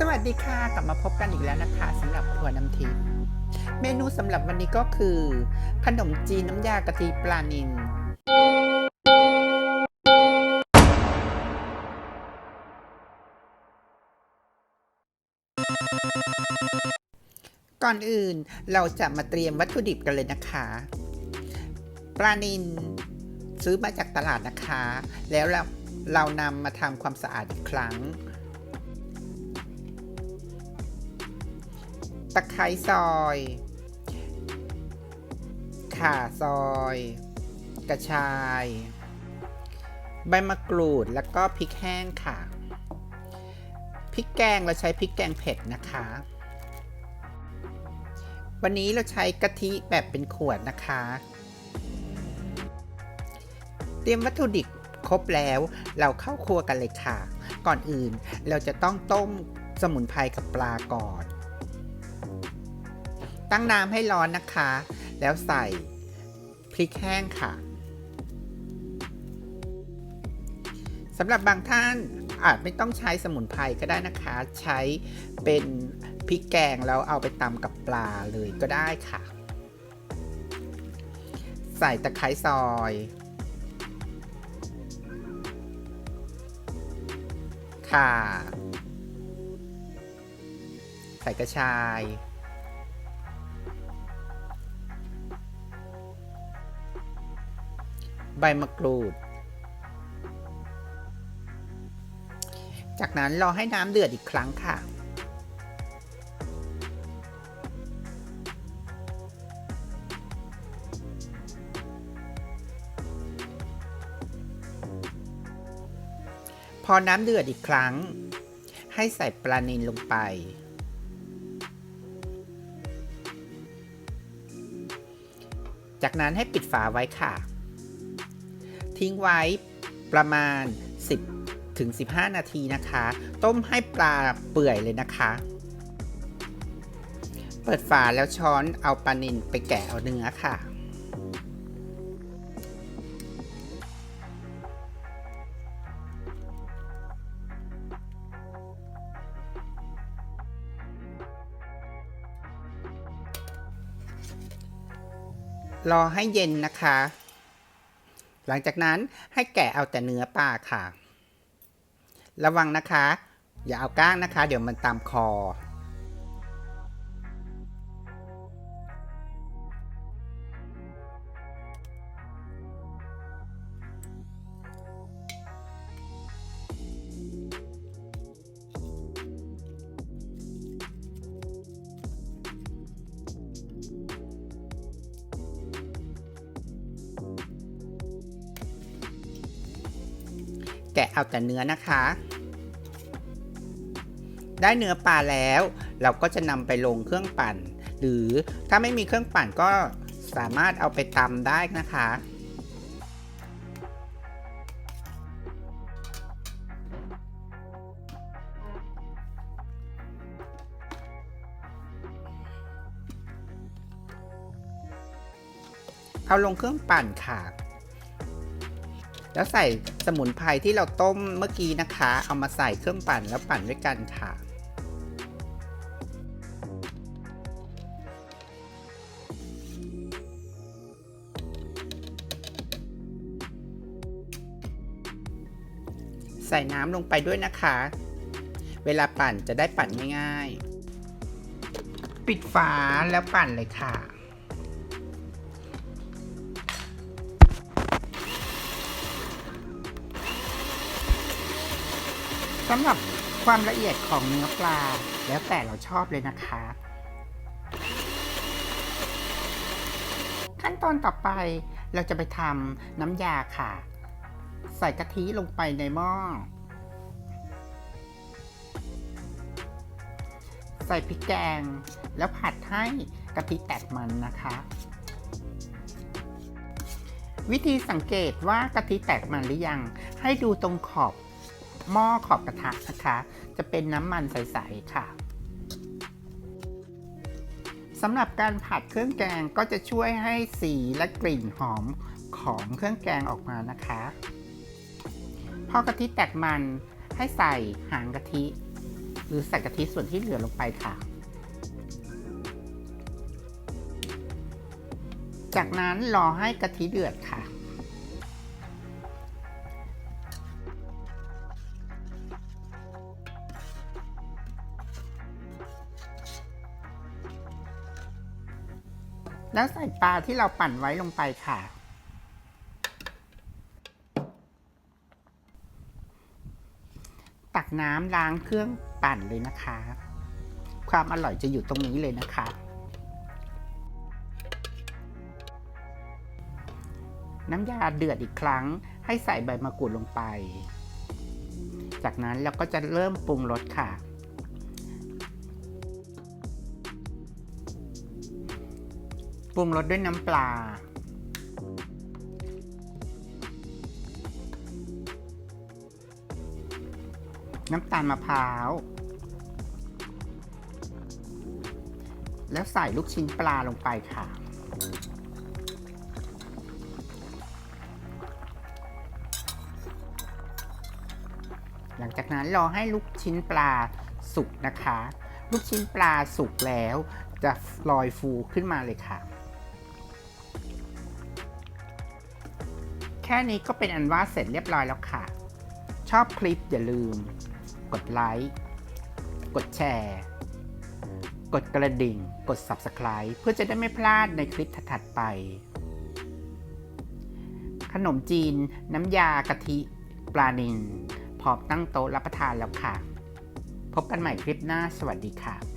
สวัสดีค่ะ กลับมาพบกันอีกแล้วนะคะสำหรับครัวน้ำทิพย์เมนูสำหรับวันนี้ก็คือ ขนมจีนน้ำยากะทิปลานิลก่อนอื่นเราจะมาเตรียมวัตถุดิบกันเลยนะคะ ปลานิลซื้อมาจากตลาดนะคะ แล้วเราเรานำมาทำความสะอาดอีกครั้ง ตะไคร้ซอย ข่าซอย กระชาย ใบมะกรูดแล้วก็พริกแห้งค่ะ พริกแกงเราใช้พริกแกงเผ็ดนะคะ วันนี้เราใช้กะทิแบบเป็นขวดนะคะ เตรียมวัตถุดิบครบแล้วเราเข้าครัวกันเลยค่ะ ก่อนอื่นเราจะต้องต้มสมุนไพรกับปลาก่อน ตั้งน้ำให้ร้อนนะคะ แล้วใส่พริกแห้งค่ะสำหรับบางท่านอาจไม่ต้องใช้สมุนไพรก็ได้นะคะ ใช้เป็นพริกแกงแล้วเอาไปตำกับปลาเลยก็ได้ค่ะ ใส่ตะไคร้ซอย ค่ะ ใส่กระชาย ใบมะกรูด จากนั้นรอให้น้ำเดือดอีกครั้งค่ะ พอน้ำเดือดอีกครั้ง ให้ใส่ปลานิลลงไปจากนั้นให้ปิดฝาไว้ค่ะ ทิ้งไว้ประมาณ 10ถึง15 นาทีนะคะ ต้มให้ปลาเปื่อยเลยนะคะ เปิดฝาแล้วช้อนเอาปลานิลไปแกะเอาเนื้อค่ะรอให้เย็นนะคะ หลังจากนั้นให้แกะเอาแต่เนื้อปลาค่ะ ระวังนะคะ อย่าเอาก้างนะคะ เดี๋ยวมันตามคอ แกะเอาแต่เนื้อนะคะ ได้เนื้อปลาแล้ว เราก็จะนำไปลงเครื่องปั่น หรือถ้าไม่มีเครื่องปั่นก็สามารถเอาไปตำได้นะคะเอาลงเครื่องปั่นค่ะ แล้วใส่สมุนไพรที่เราต้มเมื่อกี้นะคะ เอามาใส่เครื่องปั่นแล้วปั่นด้วยกันค่ะ ใส่น้ำลงไปด้วยนะคะ เวลาปั่นจะได้ปั่นง่ายๆ ปิดฝาแล้วปั่นเลยค่ะ สำหรับความละเอียดของเนื้อปลาแล้วแต่เราชอบเลยนะคะ ขั้นตอนต่อไปเราจะไปทำน้ำยาค่ะ ใส่กะทิลงไปในหม้อ ใส่พริกแกง แล้วผัดให้กะทิแตกมันนะคะ วิธีสังเกตว่ากะทิแตกมันหรือยัง ให้ดูตรงขอบ หม้อขอบกระทะนะคะ จะเป็นน้ำมันใสๆค่ะสำหรับการผัดเครื่องแกงก็จะช่วยให้สีและกลิ่นหอมของเครื่องแกงออกมานะคะ พอกะทิแตกมันให้ใส่หางกะทิ หรือใส่กะทิส่วนที่เหลือลงไปค่ะ จากนั้นรอให้กะทิเดือดค่ะ แล้วใส่ปลาที่เราปั่นไว้ลงไปค่ะ ตักน้ำล้างเครื่องปั่นเลยนะคะ ความอร่อยจะอยู่ตรงนี้เลยนะคะ น้ำยาเดือดอีกครั้ง ให้ใส่ใบมะกรูดลงไป จากนั้นเราก็จะเริ่มปรุงรสค่ะ ปรุงรสด้วยน้ำปลา น้ำตาลมะพร้าว แล้วใส่ลูกชิ้นปลาลงไปค่ะหลังจากนั้นรอให้ลูกชิ้นปลาสุกนะคะ ลูกชิ้นปลาสุกแล้วจะลอยฟูขึ้นมาเลยค่ะ แค่นี้ก็เป็นอันว่าเสร็จเรียบร้อยแล้วค่ะ ชอบคลิปอย่าลืม กดไลค์กดแชร์กดกระดิ่ง กด Subscribe เพื่อจะได้ไม่พลาดในคลิปถัดๆไป ขนมจีนน้ำยากะทิปลานิลพร้อมตั้งโต๊ะรับประทานแล้วค่ะ พบกันใหม่คลิปหน้าสวัสดีค่ะ